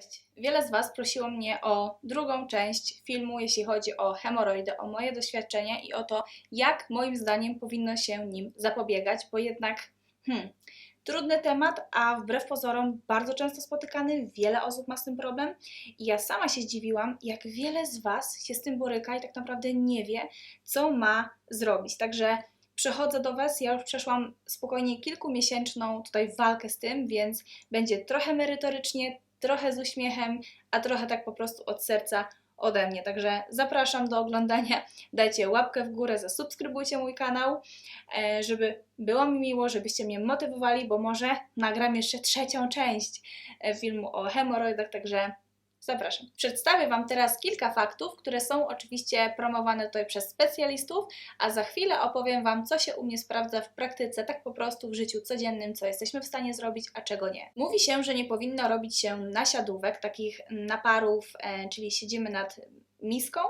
Cześć. Wiele z Was prosiło mnie o drugą część filmu, jeśli chodzi o hemoroidy, o moje doświadczenia i o to, jak moim zdaniem powinno się nim zapobiegać, bo jednak hmm, trudny temat, a wbrew pozorom bardzo często spotykany, wiele osób ma z tym problem i ja sama się zdziwiłam, jak wiele z Was się z tym boryka i tak naprawdę nie wie, co ma zrobić. Także Przychodzę do Was, ja już przeszłam spokojnie kilkumiesięczną tutaj walkę z tym, więc będzie trochę merytorycznie, trochę z uśmiechem, a trochę tak po prostu od serca ode mnie. Także zapraszam do oglądania. Dajcie łapkę w górę, zasubskrybujcie mój kanał, e, żeby było mi miło, żebyście mnie motywowali, bo może nagram jeszcze trzecią część e, filmu o hemoroidach, także Zapraszam. Przedstawię Wam teraz kilka faktów, które są oczywiście promowane tutaj przez specjalistów, a za chwilę opowiem Wam, co się u mnie sprawdza w praktyce, tak po prostu w życiu codziennym, co jesteśmy w stanie zrobić, a czego nie. Mówi się, że nie powinno robić się nasiadówek, takich naparów, e, czyli siedzimy nad miską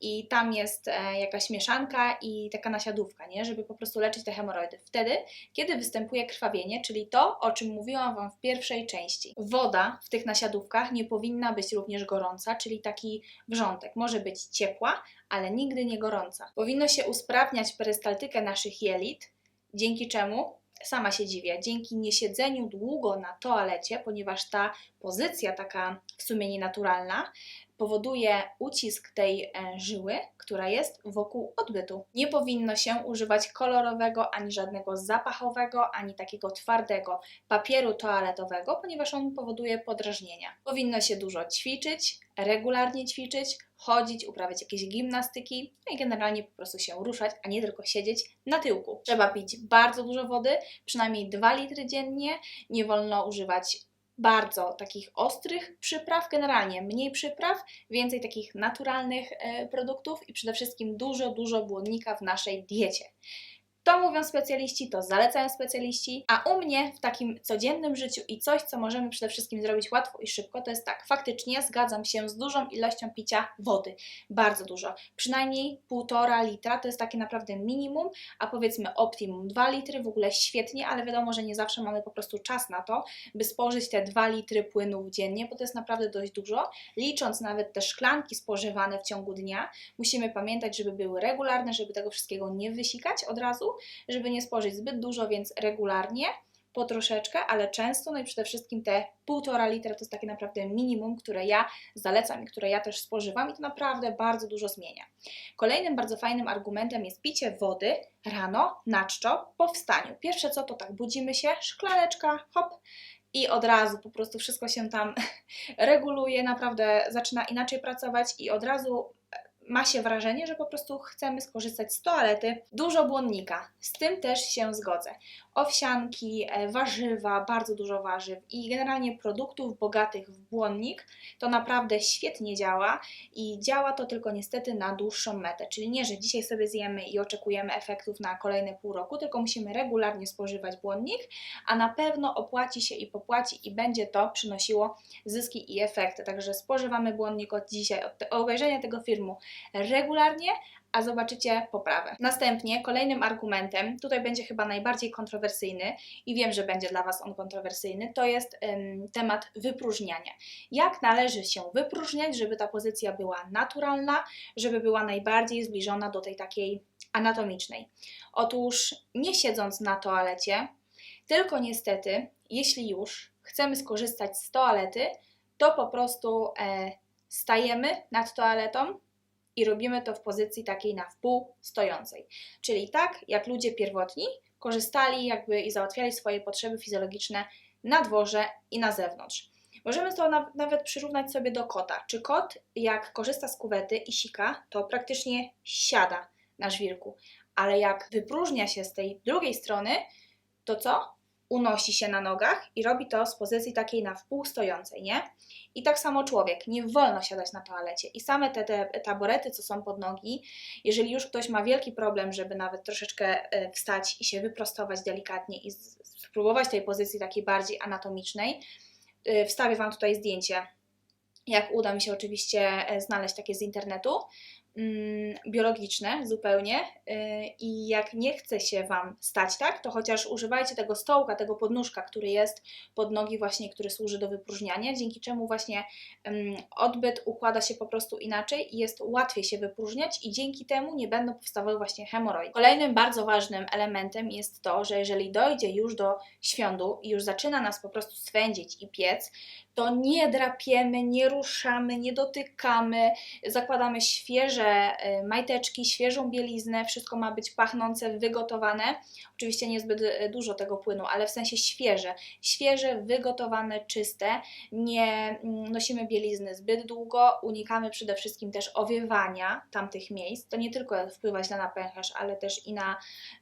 i tam jest e, jakaś mieszanka i taka nasiadówka, nie? żeby po prostu leczyć te hemoroidy. Wtedy, kiedy występuje krwawienie, czyli to, o czym mówiłam Wam w pierwszej części. Woda w tych nasiadówkach nie powinna być również gorąca, czyli taki wrzątek. Może być ciepła, ale nigdy nie gorąca. Powinno się usprawniać perystaltykę naszych jelit, dzięki czemu sama się dziwię, dzięki niesiedzeniu długo na toalecie, ponieważ ta pozycja taka w sumie nienaturalna powoduje ucisk tej e, żyły, która jest wokół odbytu. Nie powinno się używać kolorowego, ani żadnego zapachowego, ani takiego twardego papieru toaletowego, ponieważ on powoduje podrażnienia. Powinno się dużo ćwiczyć, regularnie ćwiczyć, chodzić, uprawiać jakieś gimnastyki no i generalnie po prostu się ruszać, a nie tylko siedzieć na tyłku. Trzeba pić bardzo dużo wody, przynajmniej 2 litry dziennie. Nie wolno używać bardzo takich ostrych przypraw, generalnie mniej przypraw, więcej takich naturalnych e, produktów i przede wszystkim dużo, dużo błonnika w naszej diecie. To mówią specjaliści, to zalecają specjaliści, a u mnie w takim codziennym życiu i coś, co możemy przede wszystkim zrobić łatwo i szybko, to jest tak, faktycznie zgadzam się z dużą ilością picia wody, bardzo dużo, przynajmniej półtora litra, to jest takie naprawdę minimum, a powiedzmy optimum 2 litry, w ogóle świetnie, ale wiadomo, że nie zawsze mamy po prostu czas na to, by spożyć te 2 litry płynów dziennie, bo to jest naprawdę dość dużo, licząc nawet te szklanki spożywane w ciągu dnia, musimy pamiętać, żeby były regularne, żeby tego wszystkiego nie wysikać od razu, żeby nie spożyć zbyt dużo, więc regularnie, po troszeczkę, ale często, no i przede wszystkim te półtora litra to jest takie naprawdę minimum, które ja zalecam i które ja też spożywam i to naprawdę bardzo dużo zmienia. Kolejnym bardzo fajnym argumentem jest picie wody rano, na czczo, po wstaniu. Pierwsze co to tak, budzimy się, szklaneczka, hop, i od razu po prostu wszystko się tam reguluje, naprawdę zaczyna inaczej pracować i od razu ma się wrażenie, że po prostu chcemy skorzystać z toalety. Dużo błonnika, z tym też się zgodzę. Owsianki, e, warzywa, bardzo dużo warzyw i generalnie produktów bogatych w błonnik to naprawdę świetnie działa i działa to tylko niestety na dłuższą metę. Czyli nie, że dzisiaj sobie zjemy i oczekujemy efektów na kolejne pół roku, tylko musimy regularnie spożywać błonnik, a na pewno opłaci się i popłaci i będzie to przynosiło zyski i efekty. Także spożywamy błonnik od dzisiaj, od obejrzenia tego filmu regularnie, a zobaczycie poprawę. Następnie kolejnym argumentem, tutaj będzie chyba najbardziej kontrowersyjny i wiem, że będzie dla Was on kontrowersyjny, to jest temat wypróżniania. Jak należy się wypróżniać, żeby ta pozycja była naturalna, żeby była najbardziej zbliżona do tej takiej anatomicznej? Otóż nie siedząc na toalecie, tylko niestety, jeśli już chcemy skorzystać z toalety, to po prostu e, stajemy nad toaletą, i robimy to w pozycji takiej na wpół stojącej. Czyli tak, jak ludzie pierwotni korzystali jakby i załatwiali swoje potrzeby fizjologiczne na dworze i na zewnątrz. Możemy to na, nawet przyrównać sobie do kota. Czy kot, jak korzysta z kuwety i sika, to praktycznie siada na żwirku, ale jak wypróżnia się z tej drugiej strony, to co? Unosi się na nogach i robi to z pozycji takiej na wpół stojącej, nie? I tak samo człowiek, nie wolno siadać na toalecie. I same te, te taborety, co są pod nogi, jeżeli już ktoś ma wielki problem, żeby nawet troszeczkę e, wstać i się wyprostować delikatnie i spróbować tej pozycji takiej bardziej anatomicznej, e, wstawię Wam tutaj zdjęcie, jak uda mi się oczywiście e, znaleźć takie z internetu, biologiczne zupełnie yy, i jak nie chce się Wam stać tak, to chociaż używajcie tego stołka, tego podnóżka, który jest pod nogi właśnie, który służy do wypróżniania, dzięki czemu właśnie yy, odbyt układa się po prostu inaczej i jest łatwiej się wypróżniać i dzięki temu nie będą powstawały właśnie hemoroidy. Kolejnym bardzo ważnym elementem jest to, że jeżeli dojdzie już do świądu i już zaczyna nas po prostu swędzić i piec, to nie drapiemy, nie ruszamy, nie dotykamy, zakładamy świeże y, majteczki, świeżą bieliznę, wszystko ma być pachnące, wygotowane. Oczywiście niezbyt y, dużo tego płynu, ale w sensie świeże. Świeże, wygotowane, czyste. Nie mm, nosimy bielizny zbyt długo, unikamy przede wszystkim też owiewania tamtych miejsc. To nie tylko wpływa na pęcherz, ale też i na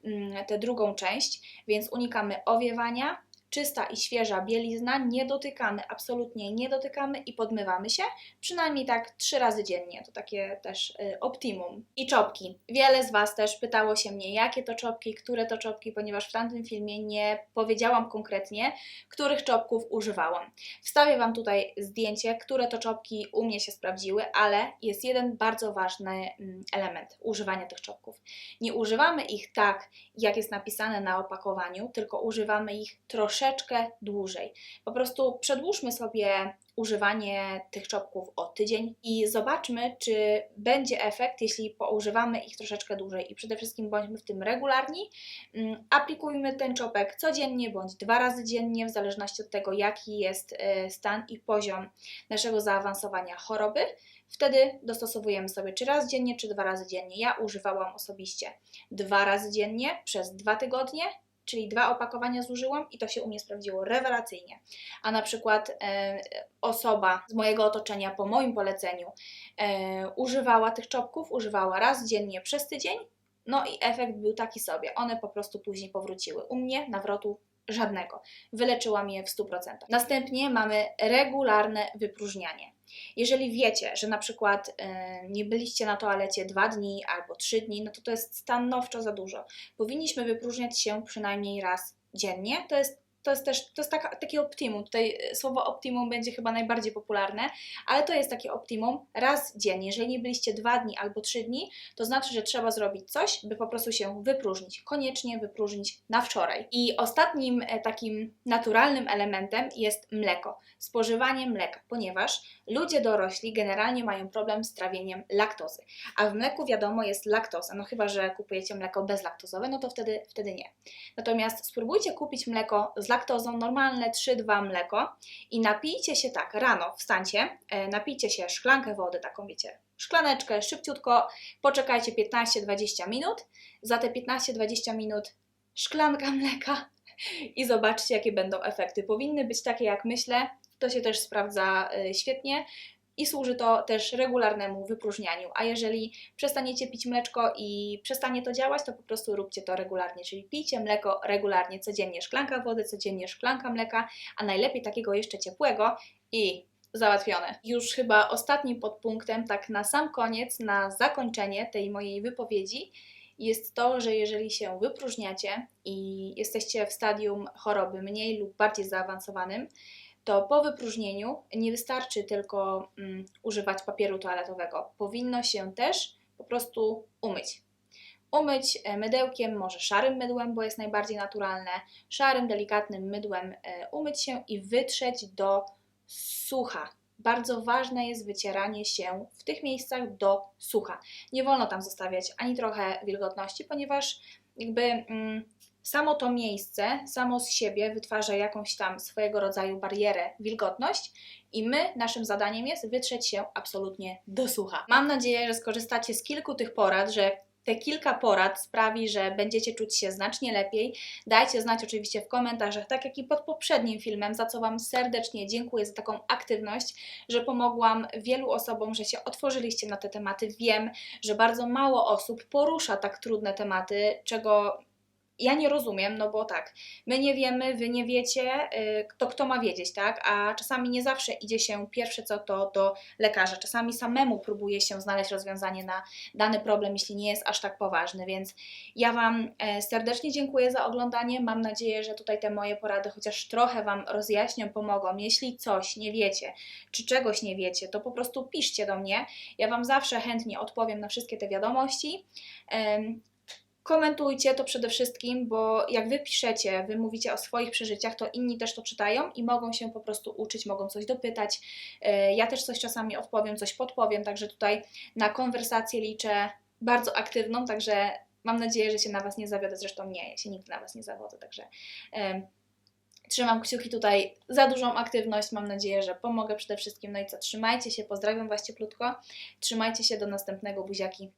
mm, tę drugą część, więc unikamy owiewania, czysta i świeża bielizna, nie dotykamy, absolutnie nie dotykamy i podmywamy się, przynajmniej tak trzy razy dziennie, to takie też y, optimum. I czopki. Wiele z Was też pytało się mnie, jakie to czopki, które to czopki, ponieważ w tamtym filmie nie powiedziałam konkretnie, których czopków używałam. Wstawię Wam tutaj zdjęcie, które to czopki u mnie się sprawdziły, ale jest jeden bardzo ważny mm, element używania tych czopków. Nie używamy ich tak, jak jest napisane na opakowaniu, tylko używamy ich troszeczkę troszeczkę dłużej. Po prostu przedłużmy sobie używanie tych czopków o tydzień i zobaczmy, czy będzie efekt, jeśli poużywamy ich troszeczkę dłużej. I przede wszystkim bądźmy w tym regularni. Mm, aplikujmy ten czopek codziennie bądź dwa razy dziennie, w zależności od tego, jaki jest e, stan i poziom naszego zaawansowania choroby. Wtedy dostosowujemy sobie czy raz dziennie, czy dwa razy dziennie. Ja używałam osobiście dwa razy dziennie przez dwa tygodnie czyli dwa opakowania zużyłam i to się u mnie sprawdziło rewelacyjnie. A na przykład e, osoba z mojego otoczenia po moim poleceniu e, używała tych czopków, używała raz dziennie przez tydzień, no i efekt był taki sobie. One po prostu później powróciły. U mnie nawrotu żadnego. Wyleczyłam je w 100%. Następnie mamy regularne wypróżnianie. Jeżeli wiecie, że na przykład y, nie byliście na toalecie dwa dni albo trzy dni, no to to jest stanowczo za dużo. Powinniśmy wypróżniać się przynajmniej raz dziennie. To jest to jest też to jest takie optimum. Tutaj e, słowo optimum będzie chyba najbardziej popularne, ale to jest takie optimum raz dziennie. Jeżeli nie byliście dwa dni albo trzy dni, to znaczy, że trzeba zrobić coś, by po prostu się wypróżnić. Koniecznie wypróżnić na wczoraj. I ostatnim e, takim naturalnym elementem jest mleko. Spożywanie mleka, ponieważ ludzie dorośli generalnie mają problem z trawieniem laktozy. A w mleku wiadomo jest laktoza. No chyba, że kupujecie mleko bezlaktozowe, no to wtedy, wtedy nie. Natomiast spróbujcie kupić mleko z laktozą, normalne 3-2 mleko i napijcie się tak, rano wstańcie, e, napijcie się szklankę wody, taką wiecie, szklaneczkę, szybciutko, poczekajcie 15-20 minut, za te 15-20 minut szklanka mleka i zobaczcie, jakie będą efekty. Powinny być takie, jak myślę, to się też sprawdza e, świetnie i służy to też regularnemu wypróżnianiu. A jeżeli przestaniecie pić mleczko i przestanie to działać, to po prostu róbcie to regularnie, czyli pijcie mleko regularnie, codziennie szklanka wody, codziennie szklanka mleka, a najlepiej takiego jeszcze ciepłego i załatwione. Już chyba ostatnim podpunktem, tak na sam koniec, na zakończenie tej mojej wypowiedzi, jest to, że jeżeli się wypróżniacie i jesteście w stadium choroby mniej lub bardziej zaawansowanym, to po wypróżnieniu nie wystarczy tylko um, używać papieru toaletowego. Powinno się też po prostu umyć. Umyć e, mydełkiem, może szarym mydłem, bo jest najbardziej naturalne, szarym, delikatnym mydłem e, umyć się i wytrzeć do sucha. Bardzo ważne jest wycieranie się w tych miejscach do sucha. Nie wolno tam zostawiać ani trochę wilgotności, ponieważ jakby mm, samo to miejsce, samo z siebie wytwarza jakąś tam swojego rodzaju barierę, wilgotność i my, naszym zadaniem jest wytrzeć się absolutnie do sucha. Mam nadzieję, że skorzystacie z kilku tych porad, że te kilka porad sprawi, że będziecie czuć się znacznie lepiej. Dajcie znać oczywiście w komentarzach, tak jak i pod poprzednim filmem, za co Wam serdecznie dziękuję za taką aktywność, że pomogłam wielu osobom, że się otworzyliście na te tematy. Wiem, że bardzo mało osób porusza tak trudne tematy, czego ja nie rozumiem, no bo tak, my nie wiemy, wy nie wiecie, y, kto, kto ma wiedzieć, tak? A czasami nie zawsze idzie się pierwsze co to do lekarza. Czasami samemu próbuje się znaleźć rozwiązanie na dany problem, jeśli nie jest aż tak poważny. Więc ja Wam e, serdecznie dziękuję za oglądanie. Mam nadzieję, że tutaj te moje porady chociaż trochę Wam rozjaśnią, pomogą. Jeśli coś nie wiecie, czy czegoś nie wiecie, to po prostu piszcie do mnie. Ja Wam zawsze chętnie odpowiem na wszystkie te wiadomości. Komentujcie to przede wszystkim, bo jak wy piszecie, wy mówicie o swoich przeżyciach, to inni też to czytają i mogą się po prostu uczyć, mogą coś dopytać. E, Ja też coś czasami odpowiem, coś podpowiem, także tutaj na konwersację liczę bardzo aktywną, także mam nadzieję, że się na Was nie zawiodę. Zresztą nie, ja się nigdy na Was nie zawodzę, także em, trzymam kciuki tutaj za dużą aktywność. Mam nadzieję, że pomogę przede wszystkim. No i co, trzymajcie się, pozdrawiam Was cieplutko. Trzymajcie się do następnego buziaki.